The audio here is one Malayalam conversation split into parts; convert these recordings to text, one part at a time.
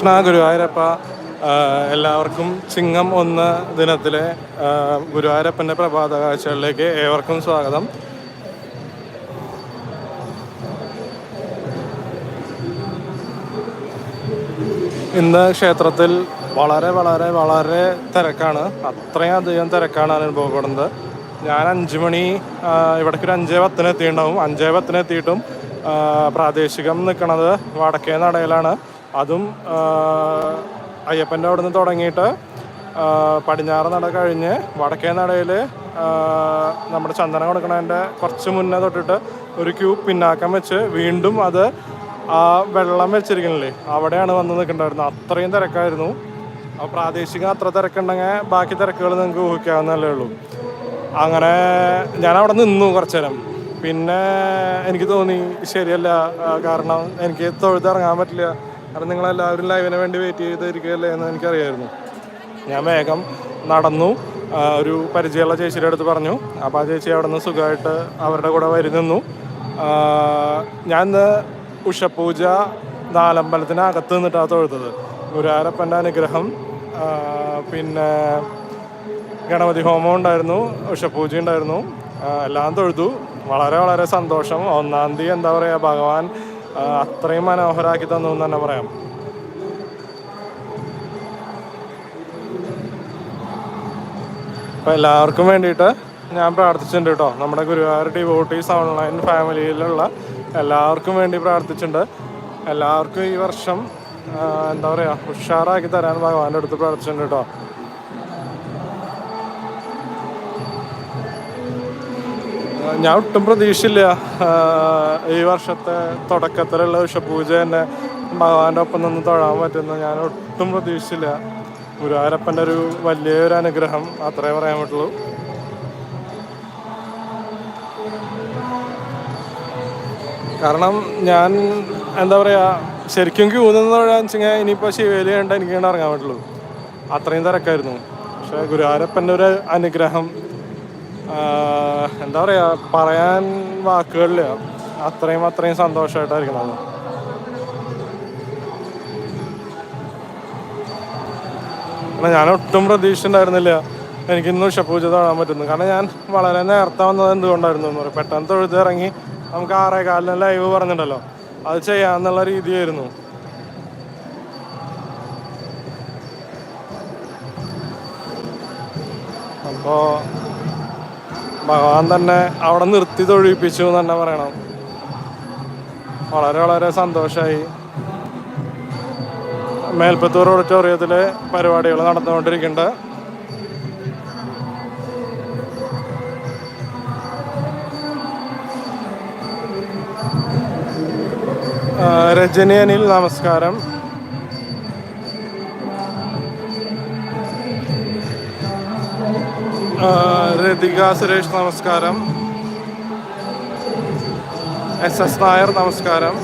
കൃഷ്ണ ഗുരുവായൂരപ്പ എല്ലാവർക്കും ചിങ്ങം ഒന്ന് ദിനത്തിലെ ഗുരുവായൂരപ്പന്റെ പ്രഭാത കാഴ്ചകളിലേക്ക് ഏവർക്കും സ്വാഗതം. ഇന്ന് ക്ഷേത്രത്തിൽ വളരെ വളരെ വളരെ തിരക്കാണ്. അത്രയും അധികം തിരക്കാണ് അനുഭവപ്പെടുന്നത്. ഞാൻ അഞ്ച് മണി ഇവിടേക്ക് ഒരു അഞ്ചേ പത്തിന് എത്തിയിട്ടുണ്ടാവും അഞ്ചേ പത്തിന് എത്തിയിട്ടും പ്രാദേശികം നിൽക്കുന്നത് വടക്കേ നടയിലാണ്. അതും അയ്യപ്പന്റെ അവിടെ നിന്ന് തുടങ്ങിയിട്ട് പടിഞ്ഞാറ് നട കഴിഞ്ഞ് വടക്കേ നടയിൽ നമ്മുടെ ചന്ദനം കൊടുക്കണതിന്റെ കുറച്ച് മുന്നേ തൊട്ടിട്ട് ഒരു ക്യൂ പിന്നാക്കം വെച്ച് വീണ്ടും അത് ആ വെള്ളം വെച്ചിരിക്കണില്ലേ അവിടെയാണ് വന്ന് നിൽക്കണ്ടായിരുന്നത്. അത്രയും തിരക്കായിരുന്നു. ആ പ്രാദേശിക അത്ര തിരക്കുണ്ടെങ്കിൽ ബാക്കി തിരക്കുകൾ നിങ്ങൾക്ക് ഊഹിക്കാവുന്നതല്ലേ ഉള്ളൂ. അങ്ങനെ ഞാൻ അവിടെ നിന്നു കുറച്ചു നേരം. പിന്നെ എനിക്ക് തോന്നി ശരിയല്ല കാരണം എനിക്ക് തൊഴുതിറങ്ങാൻ പറ്റില്ല. കാരണം നിങ്ങളെല്ലാവരും ലൈവിന് വേണ്ടി വെയിറ്റ് ചെയ്തിരിക്കുകയല്ലേ എന്ന് എനിക്കറിയായിരുന്നു. ഞാൻ വേഗം നടന്നു. ഒരു പരിചയമുള്ള ചേച്ചിയുടെ അടുത്ത് പറഞ്ഞു. അപ്പോൾ ആ ചേച്ചി അവിടെ നിന്ന് സുഖമായിട്ട് അവരുടെ കൂടെ വരി നിന്നു. ഞാൻ ഇന്ന് ഉഷപൂജ നാലമ്പലത്തിനകത്ത് നിന്നിട്ടാണ് തൊഴുതത്. ഗുരുവായൂരപ്പന്റെ അനുഗ്രഹം. പിന്നെ ഗണപതി ഹോമം ഉണ്ടായിരുന്നു. ഉഷപൂജ ഉണ്ടായിരുന്നു. എല്ലാം തൊഴുതു. വളരെ വളരെ സന്തോഷം. ഒന്നാം തീയതി എന്താ പറയുക? ഭഗവാൻ അത്രയും മനോഹരാക്കി തന്നു എന്ന് തന്നെ പറയാം. അപ്പോൾ എല്ലാവർക്കും വേണ്ടിയിട്ട് ഞാൻ പ്രാർത്ഥിച്ചിട്ടുണ്ട് കേട്ടോ. നമ്മുടെ ഗുരുവായൂർ ഡിവോട്ടീസ് ഓൺലൈൻ ഫാമിലിയിലുള്ള എല്ലാവർക്കും വേണ്ടി പ്രാർത്ഥിച്ചിട്ടുണ്ട്. എല്ലാവർക്കും ഈ വർഷം എന്താ പറയുക ഉഷാറാക്കി തരാൻ ഭഗവാന്റെ അടുത്ത് പ്രാർത്ഥിച്ചിട്ടുണ്ട് കേട്ടോ. ഞാൻ ഒട്ടും പ്രതീക്ഷയില്ല ഈ വർഷത്തെ തുടക്കത്തിലുള്ള ഉഷപൂജ തന്നെ ഭഗവാന്റെ ഒപ്പം നിന്ന് തൊഴാൻ പറ്റുന്ന ഞാൻ ഒട്ടും പ്രതീക്ഷയില്ല ഗുരുവായൂരപ്പന്റെ ഒരു വലിയൊരു അനുഗ്രഹം അത്രേ പറയാൻ പറ്റുള്ളൂ. കാരണം ഞാൻ എന്താ പറയുക ശരിക്കും ക്യൂ നിന്ന് തൊഴാന്ന് വെച്ചാൽ ഇനിയിപ്പോൾ ശിവേലി കണ്ട എനിക്ക് കണ്ടിറങ്ങാൻ പറ്റുള്ളൂ. അത്രയും തിരക്കായിരുന്നു. പക്ഷേ ഗുരുവായൂരപ്പന്റെ ഒരു അനുഗ്രഹം എന്താ പറയുക പറയാൻ വാക്കുകളില്ല. അത്രയും അത്രയും സന്തോഷമായിട്ടായിരിക്കണം കാരണം ഞാൻ ഒട്ടും പ്രതീക്ഷിച്ചിട്ടുണ്ടായിരുന്നില്ല. എനിക്കിന്ന് ഉഷപൂജ തൊഴാൻ പറ്റുന്നു. കാരണം ഞാൻ വളരെ നേരത്തെ വന്നത് എന്തുകൊണ്ടായിരുന്നു എന്ന് പറയും പെട്ടെന്ന് തൊഴുതിറങ്ങി നമുക്ക് ആറേ കാലിന് ലൈവ് പറഞ്ഞിട്ടുണ്ടല്ലോ. അത് ചെയ്യാന്നുള്ള രീതിയായിരുന്നു. അപ്പോൾ ഭഗവാൻ തന്നെ അവിടെ നിർത്തി തൊഴിപ്പിച്ചു എന്ന് തന്നെ പറയണം. വളരെ വളരെ സന്തോഷമായി മേൽപ്പത്തൂർ ഓഡിറ്റോറിയത്തിൽ പരിപാടികൾ നടന്നുകൊണ്ടിരിക്കുന്നുണ്ട്. രജനിയനിൽ നമസ്കാരം. രതിക സുരേഷ് നമസ്കാരം. എസ് എസ് നായർ നമസ്കാരം.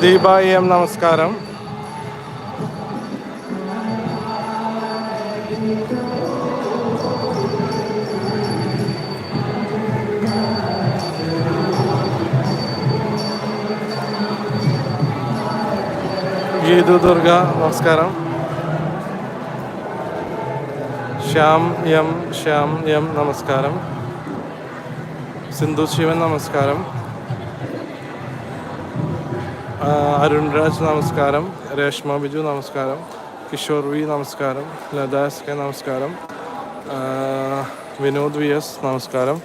ദീപ എം നമസ്കാരം. ഗീതു ദുർഗ നമസ്കാരം. ശ്യാം എം ശ്യാം എം നമസ്കാരം. സിന്ധു ശിവൻ നമസ്കാരം. അരുൺരാജ് അരുൺ രാജ് നമസ്കാരം രേഷ്മ ബിജു നമസ്കാരം കിഷോർ വി നമസ്കാരം ലത എസ് കെ നമസ്കാരം വിനോദ് വി എസ് നമസ്കാരം.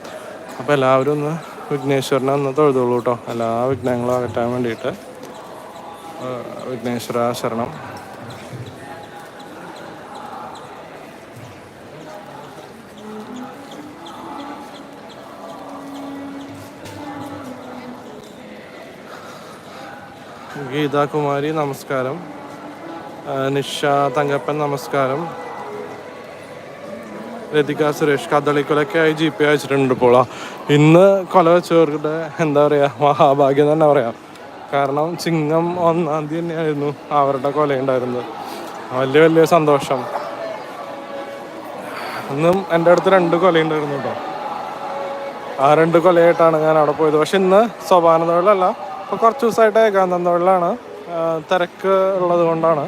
അപ്പോൾ എല്ലാവരും ഒന്ന് വിഘ്നേശ്വരനെ ഒന്ന് തൊഴുതുള്ളൂ കേട്ടോ. എല്ലാ വിഘ്നങ്ങളും അകറ്റാൻ വേണ്ടിയിട്ട് വിഘ്നേശ്വര ശരണം. ഗീതാകുമാരി നമസ്കാരം. നിഷ തങ്കപ്പൻ നമസ്കാരം. രതിക സുരേഷ് കഥളിക്കൊലൊക്കെ ആയി ജി പി അയച്ചിട്ടുണ്ട് ഇപ്പോൾ. ഇന്ന് കൊല വെച്ചവരുടെ എന്താ പറയുക മഹാഭാഗ്യം തന്നെ പറയാം. കാരണം ചിങ്ങം ഒന്നാം തീയതി തന്നെയായിരുന്നു അവരുടെ കൊലയുണ്ടായിരുന്നത്. വലിയ വലിയ സന്തോഷം. ഇന്നും എന്റെ അടുത്ത് രണ്ട് കൊലയുണ്ടായിരുന്നു കേട്ടോ. ആ രണ്ട് കൊലയായിട്ടാണ് ഞാൻ അവിടെ പോയത്. പക്ഷെ ഇന്ന് സോപാനതകളല്ല ഇപ്പോൾ കുറച്ച് ദിവസമായിട്ട് കാന്തം തൊഴിലാണ് ആ, തിരക്ക് ഉള്ളത് കൊണ്ടാണ്.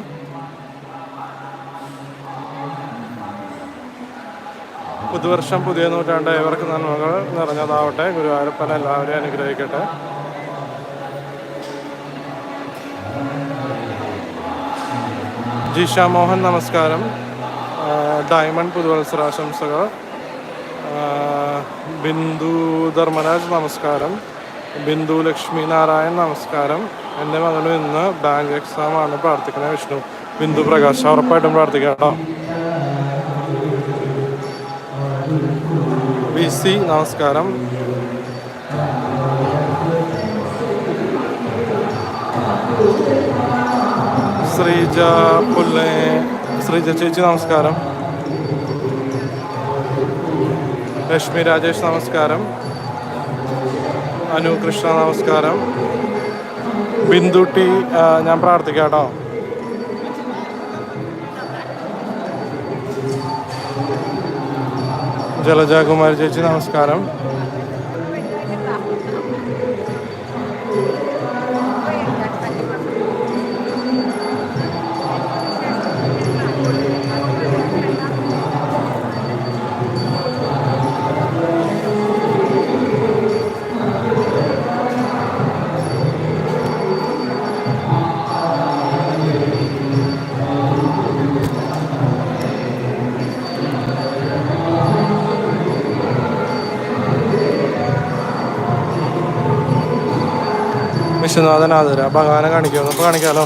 പുതുവർഷം പുതിയ നൂറ്റാണ്ട് ഇവർക്ക് നന്മകൾ നിറഞ്ഞതാവട്ടെ. ഗുരുവായൂരപ്പൻ എല്ലാവരെയും അനുഗ്രഹിക്കട്ടെ. ജിഷ മോഹൻ നമസ്കാരം. ഡയമണ്ട് പുതുവത്സരാശംസകൾ. ബിന്ദു ധർമ്മരാജ് നമസ്കാരം. ബിന്ദു ലക്ഷ്മി നാരായൺ നമസ്കാരം. എന്റെ മകനും ഇന്ന് ബാങ്ക് എക്സാം ആണ് പ്രാർത്ഥിക്കണേ വിഷ്ണു. ബിന്ദു പ്രകാശ് ഉറപ്പായിട്ടും പ്രാർത്ഥിക്കാം കേട്ടോ. ബി സി നമസ്കാരം. ശ്രീജ പുല്ലെ ശ്രീജ ചേച്ചി നമസ്കാരം. ലക്ഷ്മി രാജേഷ് നമസ്കാരം. അനു കൃഷ്ണ നമസ്കാരം. ബിന്ദുട്ടി ഞാൻ പ്രാർത്ഥിക്കാം കേട്ടോ. ജലജകുമാരി ചേച്ചി നമസ്കാരം. വിശ്വനാഥൻ ആതിര. അങ്ങനെ കാണിക്കോ അപ്പോൾ കാണിക്കാലോ?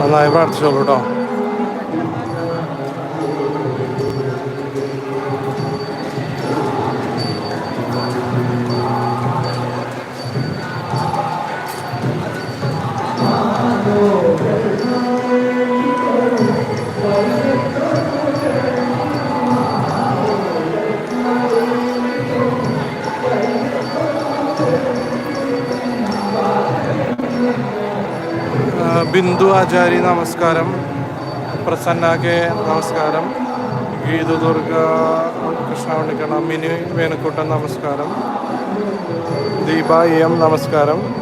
നന്നായി പ്രാർത്ഥിച്ചോളൂ കേട്ടോ ബിന്ദു ആചാരി നമസ്കാരം. പ്രസന്ന കെ നമസ്കാരം. ഗീതു ദുർഗ കൃഷ്ണ വണ്ടിക്കണ മിനി വേണുക്കൂട്ടൻ നമസ്കാരം. ദീപ എം നമസ്കാരം.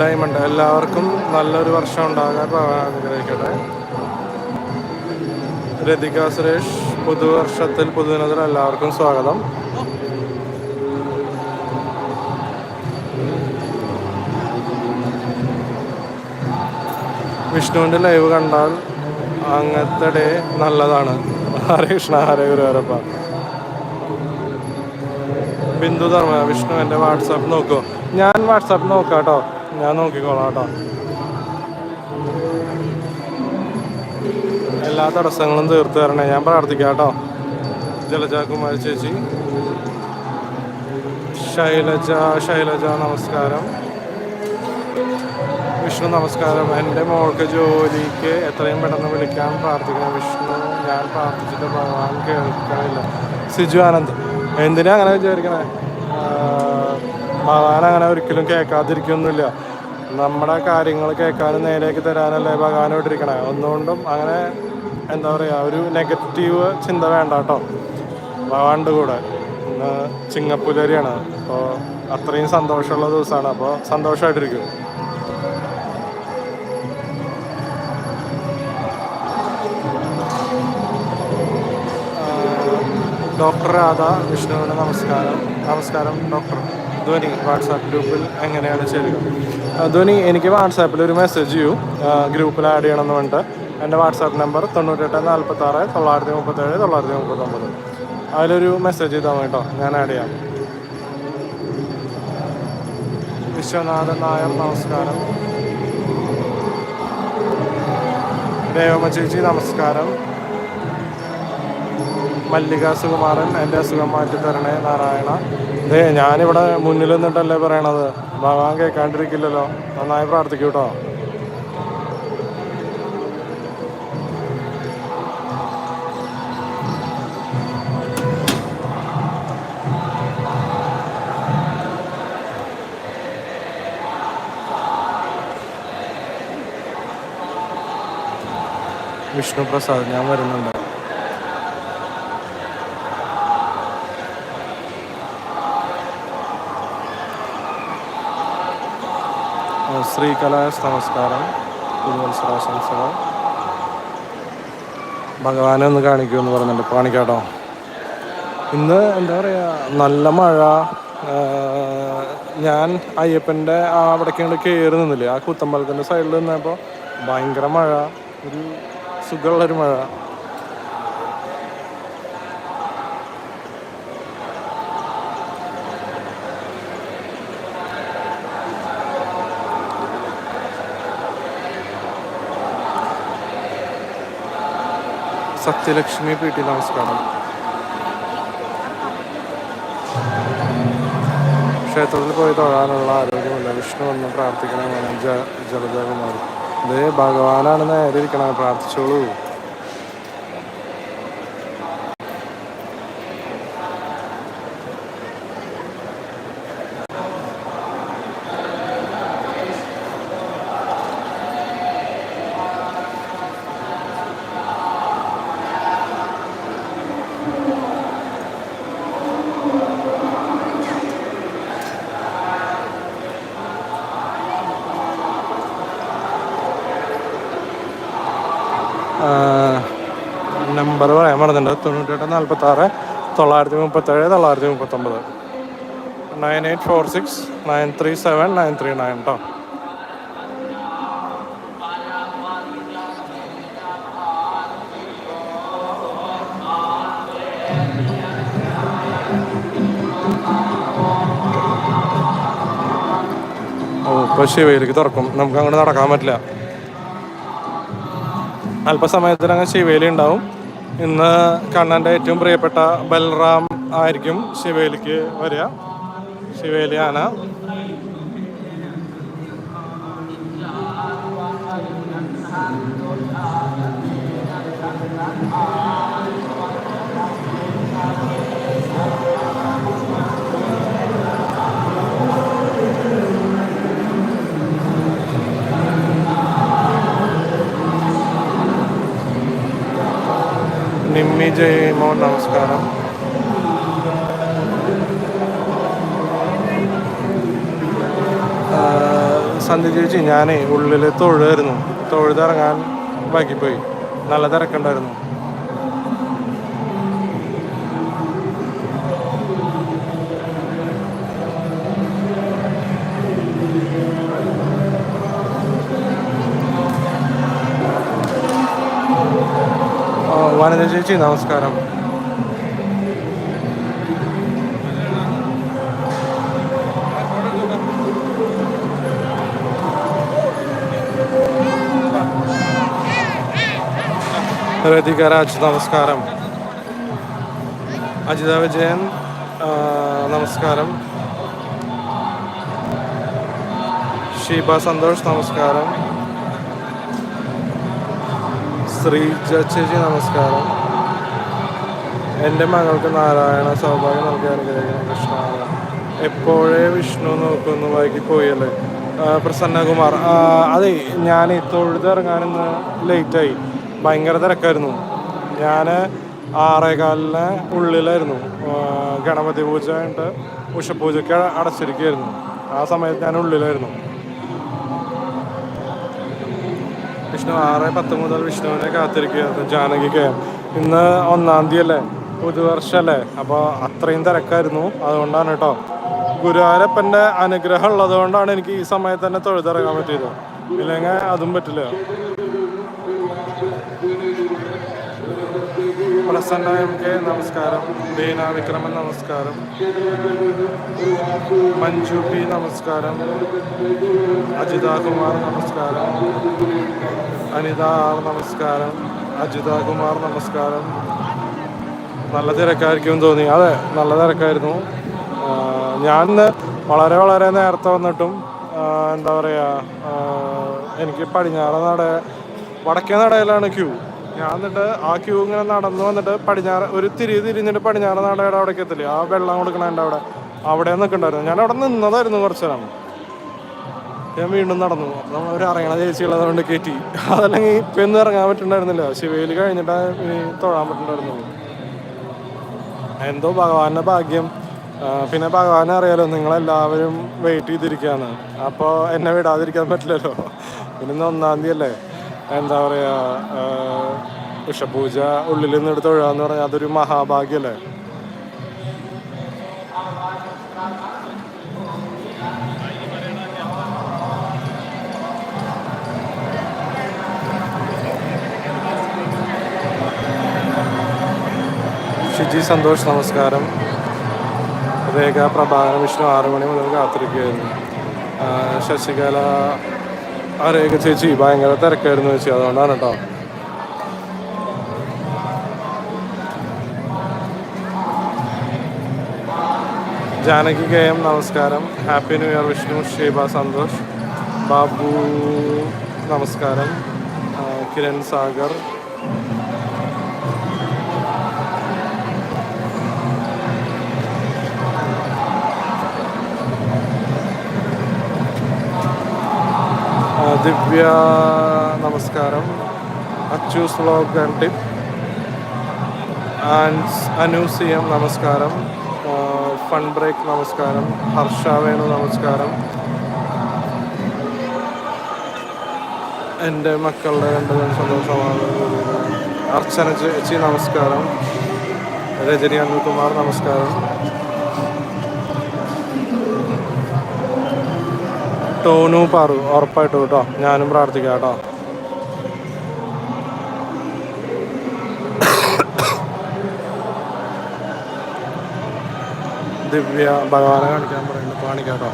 ഡയമണ്ട് എല്ലാവർക്കും നല്ലൊരു വർഷം ഉണ്ടാകാൻ ആഗ്രഹിക്കട്ടെ. രതിക സുരേഷ് പുതുവർഷത്തിൽ പുതുദിനത്തിൽ എല്ലാവർക്കും സ്വാഗതം. വിഷ്ണുവിന്റെ ലൈവ് കണ്ടാൽ അങ്ങനത്തെ ഡേ നല്ലതാണ്. ഹരേ കൃഷ്ണ ഹരേ ഗുരുവരപ്പ ബിന്ദു ധർമ്മ വിഷ്ണു എന്റെ വാട്സാപ്പ് നോക്കൂ. ഞാൻ വാട്സാപ്പ് നോക്കാം കേട്ടോ ഞാൻ നോക്കിക്കോളാം കേട്ടോ. എല്ലാ തടസ്സങ്ങളും തീർത്തു തരണേ. ഞാൻ പ്രാർത്ഥിക്കാം കേട്ടോ. ജലജ കുമാരി ചേച്ചി. ശൈലജ ശൈലജ നമസ്കാരം. വിഷ്ണു നമസ്കാരം. എന്റെ മോൾക്ക് ജോലിക്ക് എത്രയും പെട്ടെന്ന് വിളിക്കാൻ പ്രാർത്ഥിക്കണം. വിഷ്ണു ഞാൻ പ്രാർത്ഥിച്ചിട്ട് ഭഗവാൻ കേൾക്കണില്ല. സിജു ആനന്ദ് എന്തിനാ അങ്ങനെ വിചാരിക്കണേ? ഭഗവാൻ അങ്ങനെ ഒരിക്കലും കേൾക്കാതിരിക്കൊന്നുമില്ല. നമ്മുടെ കാര്യങ്ങൾ കേൾക്കാനും നേരേക്ക് തരാനല്ലേ ഭഗവാൻ ഇട്ടിരിക്കണേ ഒന്നുകൊണ്ടും അങ്ങനെ എന്താ പറയുക ഒരു നെഗറ്റീവ് ചിന്ത വേണ്ട കേട്ടോ. ഭഗവാന്റെ കൂടെ. ഇന്ന് ചിങ്ങപ്പുലരിയാണ്. അപ്പോൾ അത്രയും സന്തോഷമുള്ള ദിവസമാണ്. അപ്പോൾ സന്തോഷമായിട്ടിരിക്കും. ഡോക്ടർ രാധ വിഷ്ണുവിന് നമസ്കാരം. നമസ്കാരം ഡോക്ടർ ധ്വനി വാട്സാപ്പ് ഗ്രൂപ്പിൽ എങ്ങനെയാണ് ചേരുക? ധ്വനി എനിക്ക് വാട്സാപ്പിൽ ഒരു മെസ്സേജ് ചെയ്യൂ. ഗ്രൂപ്പിൽ ആഡ് ചെയ്യണമെന്ന് പറഞ്ഞിട്ട്. എന്റെ വാട്സാപ്പ് നമ്പർ തൊണ്ണൂറ്റെട്ട് നാൽപ്പത്താറ് തൊള്ളായിരത്തി മുപ്പത്തേഴ് തൊള്ളായിരത്തി മുപ്പത്തൊമ്പത്. അതിലൊരു മെസ്സേജ് ചെയ്താൽ മതി കേട്ടോ ഞാൻ ആഡ് ചെയ്യാം. വിശ്വനാഥൻ നായർ നമസ്കാരം. ദേവമ്മ ചേച്ചി നമസ്കാരം. മല്ലിക സുകുമാരൻ എന്റെ അസുഖം മാറ്റി തരണേ നാരായണ. ദേ ഞാനിവിടെ മുന്നിൽ നിന്നിട്ടല്ലേ പറയണത്? ഭഗവാൻ കേൾക്കാണ്ടിരിക്കില്ലല്ലോ. നന്നായി പ്രാർത്ഥിക്കൂ കേട്ടോ വിഷ്ണു പ്രസാദ് ഞാൻ വരുന്നുണ്ട്. ശ്രീകലാസ് നമസ്കാരം തിരുവത്സരാശംസ ഭഗവാനെ ഒന്ന് കാണിക്കുമെന്ന് പറഞ്ഞിട്ട് കാണിക്കാട്ടോ. ഇന്ന് എന്താ പറയുക നല്ല മഴ. ഞാൻ അയ്യപ്പന്റെ ആ അവിടേക്ക് അങ്ങോട്ട് കയറി നിന്നില്ലേ ആ കുത്തമ്പലത്തിന്റെ സൈഡിൽ നിന്നപ്പോൾ ഭയങ്കര മഴ. ഒരു സുഖമുള്ളൊരു മഴ. സത്യലക്ഷ്മി പി ടി നമസ്കാരം. ക്ഷേത്രത്തിൽ പോയി തൊഴാനുള്ള ആരോഗ്യമില്ല. വിഷ്ണു ഒന്ന് പ്രാർത്ഥിക്കണമെന്ന് ജ ജലജകുമാരി ഇത് ഭഗവാനാണ് നേരെ ഇരിക്കണം. പ്രാർത്ഥിച്ചോളൂ നമ്പർ മറന്നുണ്ട് തൊണ്ണൂറ്റെട്ട് നാൽപ്പത്തി ആറ് തൊള്ളായിരത്തി മുപ്പത്തേഴ് തൊള്ളായിരത്തി മുപ്പത്തൊമ്പത് nine eight four six nine three seven nine three nine കേട്ടോ ഓ ഇപ്പോൾ ശിവയിലേക്ക് തുറക്കും. നമുക്ക് അങ്ങോട്ട് നടക്കാൻ പറ്റില്ല. അല്പസമയത്തിനങ്ങ് ശിവേലി ഉണ്ടാവും ഇന്ന് കണ്ണന്റെ ഏറ്റവും പ്രിയപ്പെട്ട ബൽറാം ആയിരിക്കും ശിവേലിക്ക് വരിക. ശിവേലി ആന ജയമോ നമസ്കാരം. ആ, സന്ധ്യ ചേച്ചി ഞാനേ ഉള്ളിൽ തൊഴുതായിരുന്നു. തൊഴുതിറങ്ങാൻ ബാക്കിപ്പോയി നല്ല തിരക്കുണ്ടായിരുന്നു. ചേച്ചി നമസ്കാരം രതിക രാജ് നമസ്കാരം അജിത വിജയൻ നമസ്കാരം ഷീബ സന്തോഷ് നമസ്കാരം ശ്രീജ ചേച്ചി നമസ്കാരം എന്റെ മകൾക്ക് നാരായണ സൗഭാഗ്യം നൽകി അനുഗ്രഹിക്കുന്ന കൃഷ്ണ എപ്പോഴേ വിഷ്ണു നോക്കുന്നു വൈകി പോയല്ലേ? പ്രസന്നകുമാർ. അതെ ഞാൻ തൊഴുതിറങ്ങാനിന്ന് ലേറ്റായി ഭയങ്കര തിരക്കായിരുന്നു. ഞാൻ ആറേകാലിന് ഉള്ളിലായിരുന്നു. ഗണപതി പൂജ കഴിഞ്ഞിട്ട് ഉഷപൂജയ്ക്ക് അടച്ചിരിക്കുകയായിരുന്നു. ആ സമയത്ത് ഞാൻ ഉള്ളിലായിരുന്നു. വിഷ്ണു ആറ് പത്ത് മുതൽ വിഷ്ണുവിനെ കാത്തിരിക്കുകയായിരുന്നു ജാനകിക്ക്. ഇന്ന് ഒന്നാം തീയതി അല്ലേ പുതുവർഷല്ലേ അപ്പോൾ അത്രയും തിരക്കായിരുന്നു. അതുകൊണ്ടാണ് കേട്ടോ ഗുരുവായൂരപ്പന്റെ അനുഗ്രഹം ഉള്ളത് കൊണ്ടാണ് എനിക്ക് ഈ സമയത്ത് തന്നെ തൊഴുതിറങ്ങാൻ പറ്റിയത്. ഇല്ലെങ്കിൽ അതും പറ്റില്ല. പ്രസന്ന എം കെ നമസ്കാരം. ബീന വിക്രമൻ നമസ്കാരം. മഞ്ജു പി നമസ്കാരം. അജിത കുമാർ നമസ്കാരം. അനിത ആർ നമസ്കാരം. അജിത കുമാർ നമസ്കാരം. നല്ല തിരക്കായിരിക്കും തോന്നി. അതെ നല്ല തിരക്കായിരുന്നു. ഞാൻ വളരെ വളരെ നേരത്തെ വന്നിട്ടും എന്താ പറയുക എനിക്ക് പടിഞ്ഞാറ നട വടക്കേ നടയിലാണ് ക്യൂ. ഞാൻ എന്നിട്ട് ആ ക്യൂ ഇങ്ങനെ നടന്നു വന്നിട്ട് പടിഞ്ഞാറ് ഒരു തിരി തിരിഞ്ഞിട്ട് പടിഞ്ഞാറ നടയുടെ അവിടേക്ക് എത്തില്ലേ ആ വെള്ളം കൊടുക്കണതിന്റെ അവിടെ അവിടെ നിൽക്കണ്ടായിരുന്നു. ഞാൻ അവിടെ നിന്നതായിരുന്നു കുറച്ച് നേരം. ഞാൻ വീണ്ടും നടന്നു. നമ്മൾ ഒരു ഇറങ്ങണ ചേച്ചിയുള്ളത് കൊണ്ട് കയറ്റി അതല്ലെങ്കിൽ ഇപ്പം ഇന്ന് ഇറങ്ങാൻ പറ്റുന്നുണ്ടായിരുന്നില്ല ശിവയിൽ കഴിഞ്ഞിട്ട് ഇനി തൊഴാൻ പറ്റുന്നുണ്ടായിരുന്നുള്ളൂ എന്തോ ഭഗവാന്റെ ഭാഗ്യം. പിന്നെ ഭഗവാനെ അറിയാലോ നിങ്ങളെല്ലാവരും വെയിറ്റ് ചെയ്തിരിക്കുകയാണ്. അപ്പോൾ എന്നെ വിടാതിരിക്കാൻ പറ്റില്ലല്ലോ. പിന്നെ ഒന്നാം തീയതി അല്ലേ? എന്താ പറയുക ഉഷപൂജ ഉള്ളിൽ നിന്ന് എടുത്ത് തൊഴുകാന്ന് പറഞ്ഞാൽ അതൊരു മഹാഭാഗ്യല്ലേ? ഷിജി സന്തോഷ് നമസ്കാരം. രേഖ പ്രഭാകരൻ വിഷ്ണു ആറ് മണി മുതൽ കാത്തിരിക്കുകയായിരുന്നു. ശശികല ആ രേഖ ചേച്ചി ഭയങ്കര തിരക്കായിരുന്നു ചേച്ചി അതുകൊണ്ടാണ് കേട്ടോ. ജാനകി കെ എം നമസ്കാരം. Happy new year Vishnu Sheeba Santhosh. Babu നമസ്കാരം. കിരൺ സാഗർ ദിവ്യ നമസ്കാരം. Achoos vlog and tip and Anu നമസ്കാരം. ഫൺ ബ്രേക്ക് നമസ്കാരം. ഹർഷ വേണു നമസ്കാരം. എന്റെ മക്കളുടെ രണ്ട് പേരും സന്തോഷമാണ്. അർച്ചന ചേച്ചി നമസ്കാരം. രജനി അനിൽകുമാർ നമസ്കാരം. ടോനു പാറു ഉറപ്പായിട്ടും കേട്ടോ. ഞാനും പ്രാർത്ഥിക്കാം കേട്ടോ. ദിവ്യ ഭഗവാനെ കാണിക്കാൻ പറയുന്നു. കാണിക്കാം കേട്ടോ.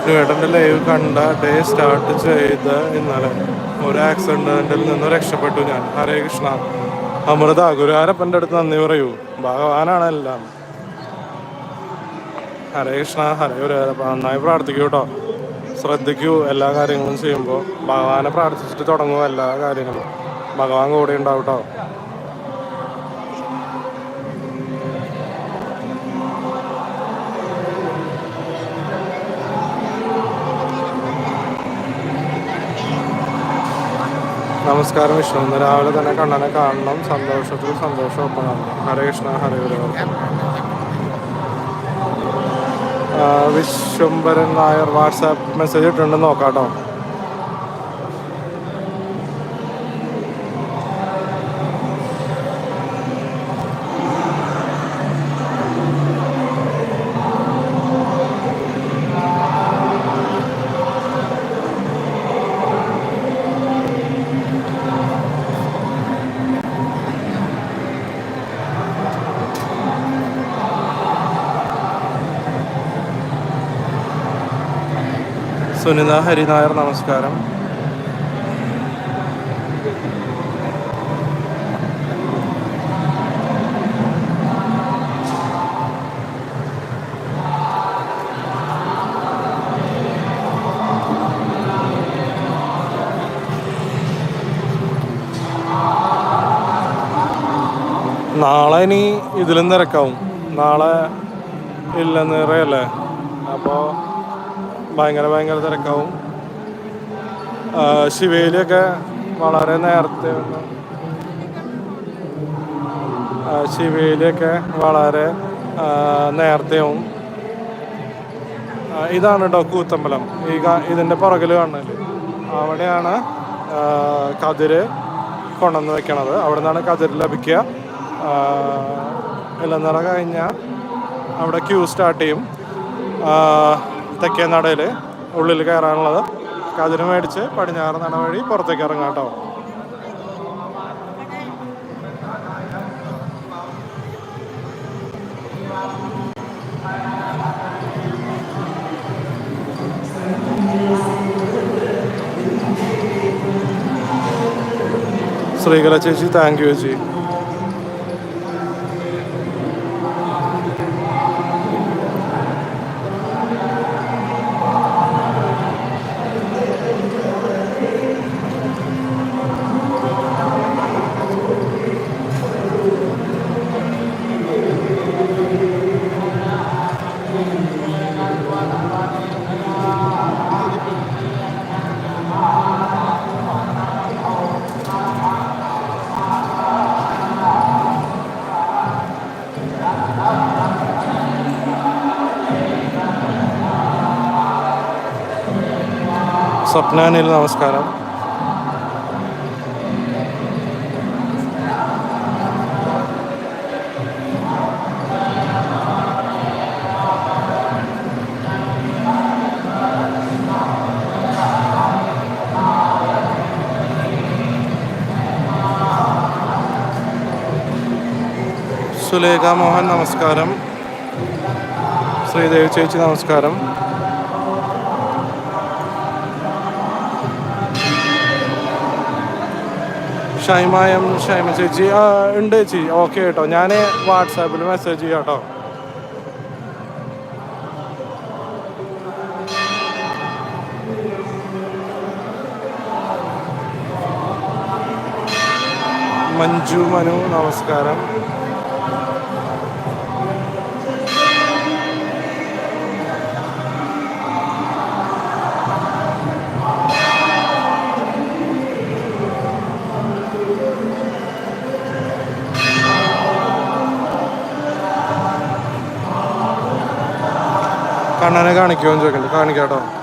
വിഷ്ണു ഏട്ടന്റെ ലൈവ് കണ്ട ഡേ സ്റ്റാർട്ട് ചെയ്ത് ഇന്നലെ. ഒരു ആക്സിഡന്റിൽ നിന്ന് രക്ഷപ്പെട്ടു ഞാൻ. ഹരേ കൃഷ്ണ. അമൃത ഗുരുവാരപ്പന്റെ അടുത്ത് നന്ദി പറയൂ. ഭഗവാനാണ് എല്ലാം. ഹരേ കൃഷ്ണ ഹരേ ഗുരുവാരപ്പ നന്നായി പ്രാർത്ഥിക്കൂ കേട്ടോ ശ്രദ്ധിക്കൂ എല്ലാ കാര്യങ്ങളും ചെയ്യുമ്പോൾ. ഭഗവാനെ പ്രാർത്ഥിച്ചിട്ട് തുടങ്ങും എല്ലാ കാര്യങ്ങളും. ഭഗവാൻ കൂടെ ഉണ്ടാവും കേട്ടോ നമസ്കാരം വിഷ്ണു. രാവിലെ തന്നെ കണ്ണനെ കാണണം. സന്തോഷത്തിൽ സന്തോഷം ഒപ്പണം ഹരേ കൃഷ്ണ ഹരേ ഗുരു. വിശ്വംബരൻ നായർ വാട്സാപ്പ് മെസ്സേജ് ഇട്ടുണ്ട് നോക്കാട്ടോ സുനിത ഹരിനായർ നമസ്കാരം. നാളെ ഇനി ഇതിലും തിരക്കാവും. നാളെ ഇല്ല നിറയല്ലേ ഭയങ്കര ഭയങ്കര തിരക്കാവും. ശിവയിലൊക്കെ വളരെ നേരത്തെ ശിവയിലൊക്കെ വളരെ നേരത്തെയാവും. ഇതാണ് കേട്ടോ കൂത്തമ്പലം. ഈ ഇതിന്റെ പുറകിൽ കാണുന്നത്. അവിടെയാണ് കതിര് കൊണ്ടുവന്ന് വെക്കണത്. അവിടെ നിന്നാണ് കതിര് ലഭിക്കുക. ഇല്ലെന്നറ കഴിഞ്ഞാൽ അവിടെ ക്യൂ സ്റ്റാർട്ട് ചെയ്യും. തെക്കേ നടയിൽ ഉള്ളിൽ കയറാനുള്ളത്. കതിര് മേടിച്ച് പടിഞ്ഞാറ് നട വഴി പുറത്തേക്ക് ഇറങ്ങാം കേട്ടോ. ശ്രീകല ചേച്ചി താങ്ക് യു ചേച്ചി. സ്വപ്നാനിൽ നമസ്കാരം. സുലേഖ മോഹൻ നമസ്കാരം. ശ്രീദേവി ചേച്ചി നമസ്കാരം. ഷൈമായം ഷൈമ ചേച്ചി. ആ ഉണ്ട് ചേച്ചി. ഓക്കെ കേട്ടോ. ഞാൻ വാട്സാപ്പിൽ മെസ്സേജ് ചെയ്യാം കേട്ടോ മഞ്ജു മനു നമസ്കാരം. കണ്ണനെ കാണിക്കുമോ എന്ന് ചോദിക്കണ്ട. കാണിക്കാം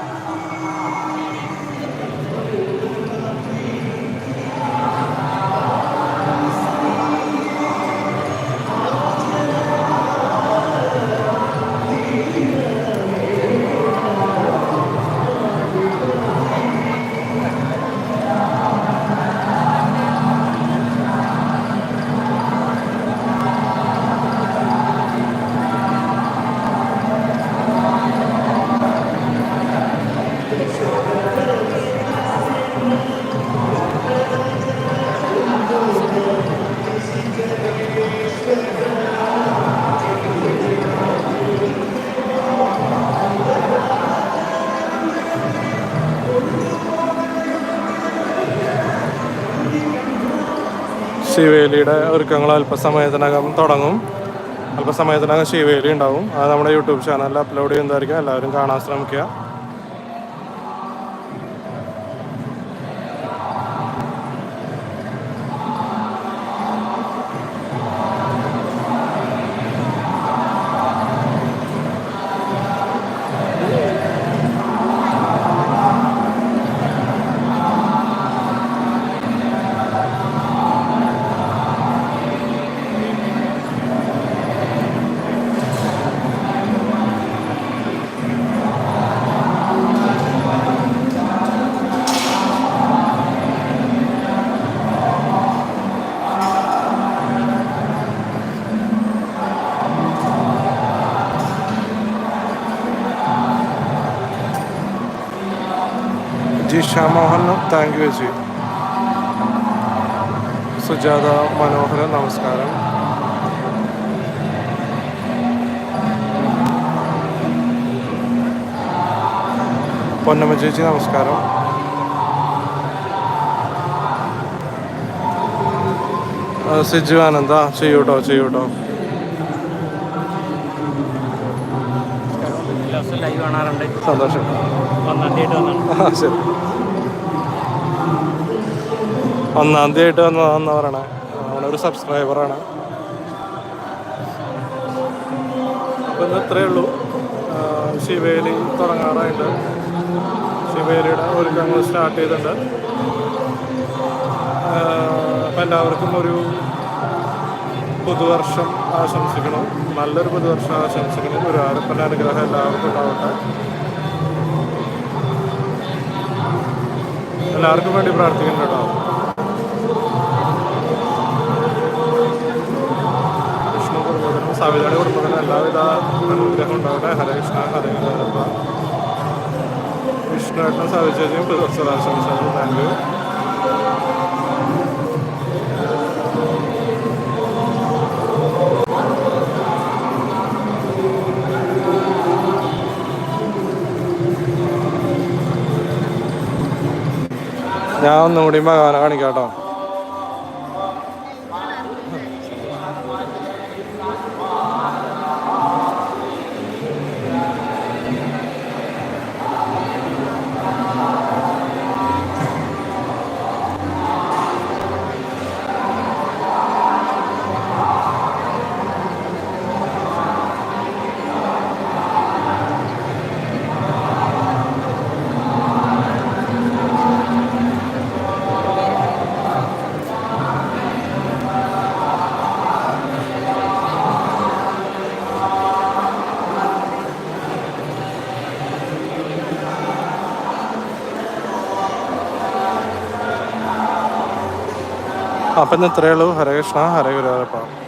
ശിവേലിയുടെ ഒരുക്കങ്ങൾ അല്പസമയത്തിനകം തുടങ്ങും. അല്പസമയത്തിനകം ശിവേലി ഉണ്ടാവും. അത് നമ്മുടെ യൂട്യൂബ് ചാനലിൽ അപ്ലോഡ് ചെയ്യുന്നതായിരിക്കും. എല്ലാവരും കാണാൻ ശ്രമിക്കുക. മോഹൻ താങ്ക് യു ജി സുജാത മനോഹരൻ നമസ്കാരം. പൊന്നമ്മ ചേച്ചി നമസ്കാരം. സിജു ആനന്ദ ചെയ്യൂട്ടോ ചെയ്യൂട്ടോ. സന്തോഷം. ശരി. ഒന്നാം തീയതി വന്നതാന്ന് പറയണേ അവനൊരു സബ്സ്ക്രൈബറാണ് അപ്പം ഇന്ന് ഇത്രയേ ഉള്ളൂ. ശിവേലി തുടങ്ങാറായിട്ട് ശിവേലിയുടെ ഒരുക്കങ്ങൾ സ്റ്റാർട്ട് ചെയ്തിട്ടുണ്ട്. അപ്പൊ എല്ലാവർക്കും ഒരു പുതുവർഷം ആശംസിക്കണം നല്ലൊരു പുതുവർഷം ആശംസിക്കണം ഒരു ഗുരുവായൂരപ്പന്റെ അനുഗ്രഹം എല്ലാവർക്കും ഉണ്ടാവട്ടെ. എല്ലാവർക്കും വേണ്ടി പ്രാർത്ഥിക്കണം സവിതയുടെ കുടുംബത്തിനും എല്ലാവിധ അനുഗ്രഹം ഉണ്ടാവട്ടെ ഹരകൃഷ്ണ ഹരകൃഷ്ണ വിഷ്ണുവേട്ടനും സവിച്ചേച്ചിയും പുതുവർഷം ആശംസകൾ. താങ്ക് യു ഞാൻ ഒന്നും കൂടി ഭഗവാനെ കാണിക്കാം കേട്ടോ. അപ്പം ഇന്ന് ഇത്രയേ ഉള്ളൂ. ഹരകൃഷ്ണ ഹരേ ഗുരുവായൂരപ്പ.